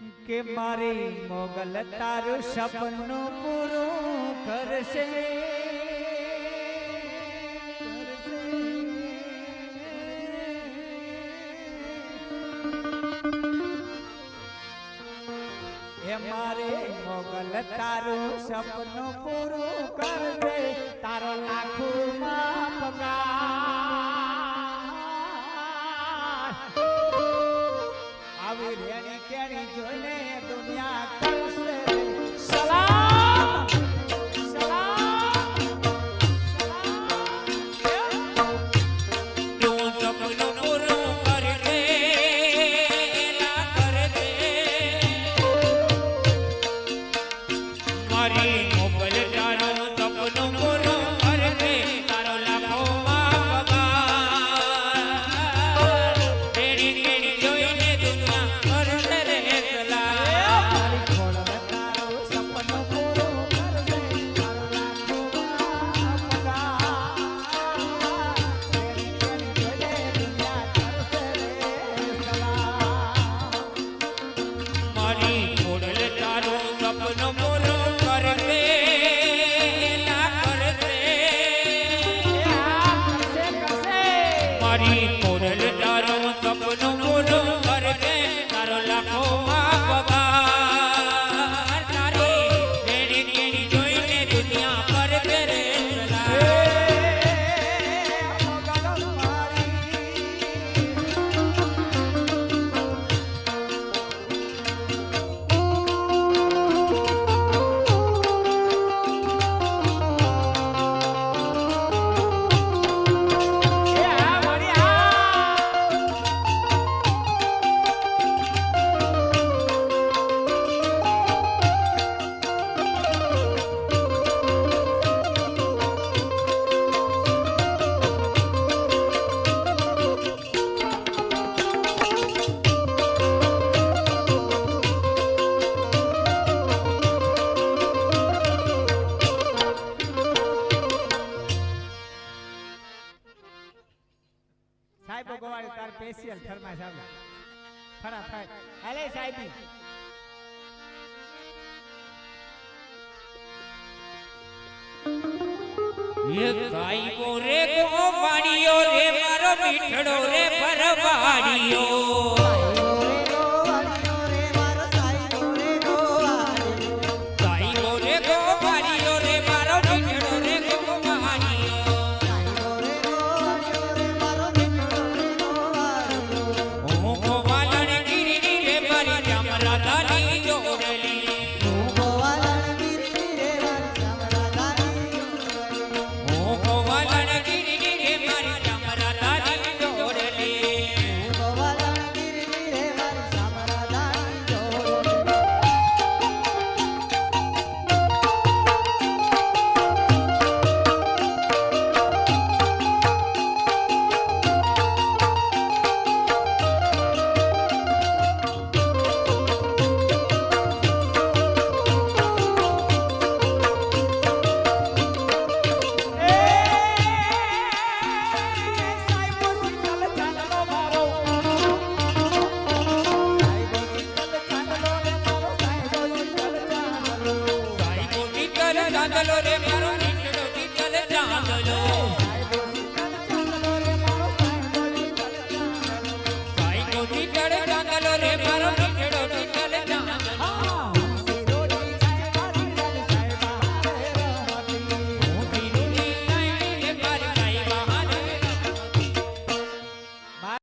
કે મારી મોગલ તારું સપનું પૂરું કરશે. એ મારે મોગલ તારું સપનું પૂરું કરશે. આવી રેણી કેણી જોઈને દુનિયા મારી તાર સ્પેશિયલ ફરમાશ આવે. ફટાફટ. હાલે સાહેબી. એ को रे को રે रे मारो રે रे સાઈબો સાઈબો કર રાગલો રે મારો મીઠડો ટીકલ ચાંદલો.